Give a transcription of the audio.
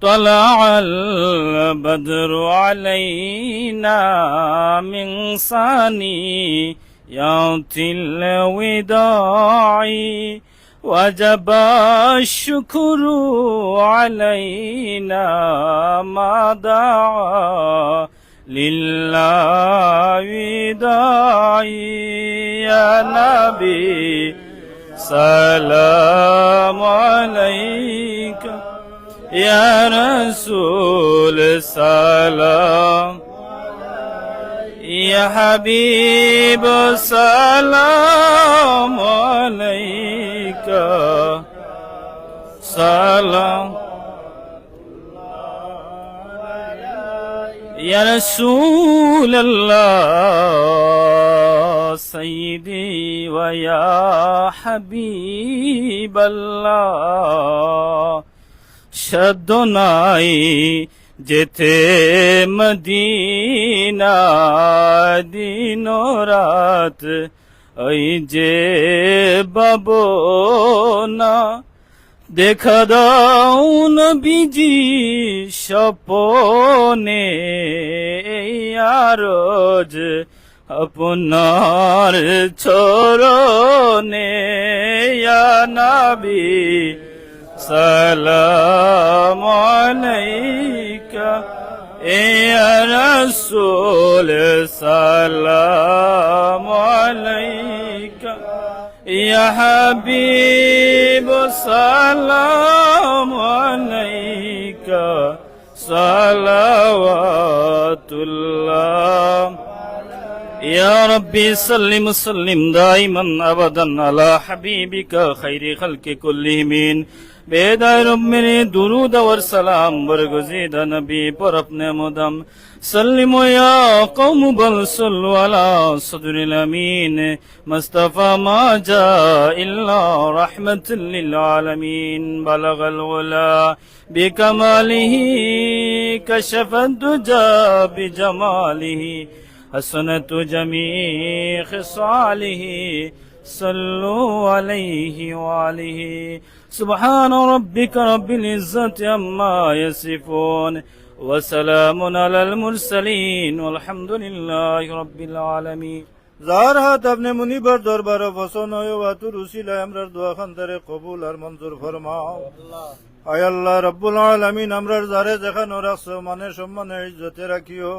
طلع البدر علينا من ثاني يوم الوداع وجب الشكر علينا ما دعا لله داعي. يا نبي سلام عليك. يا رسول سلام يا حبيب سلام عليك. سلام. يا رسول الله سيدي ويا حبيب الله. শব্দ নাই যেতে মদিনা দিন রাত। ওই যে বাবো না দেখা দাও নবীজি স্বপনে আরজ আপনার চরণে। ইয়া السلام عليك. يا رسول السلام عليك. يا حبيب السلام عليك. صلوات الله. يا ربي سلم سلم دائما ابدا على حبيبك خير خلق كلهمين بیدائے رب میرے درود ور سلام برگزید نبی پر اپنے مدم سلم یا قوم بل سلو علا صدر الامین. مصطفی ما جا اللہ رحمت للعالمین. بلغ الغلا بکماله، کشف الدجا بجماله. حسنة جميع خصاله صلوا عليه وعليه سبحان ربك رب العزة عما يصفون وسلام على المرسلين والحمد لله رب العالمين যার হাত আপনি মুনিবার দরবার ফসন ওয়াতুর উসিলায় আমরার দোয়া খান্দারে কবুল আর মঞ্জুর ফরমাও আয় আল্লাহ রব্বুল আলামিন আমরার যারে যেখানে রাখছো মানে সম্মানে ইজ্জতে রাখিও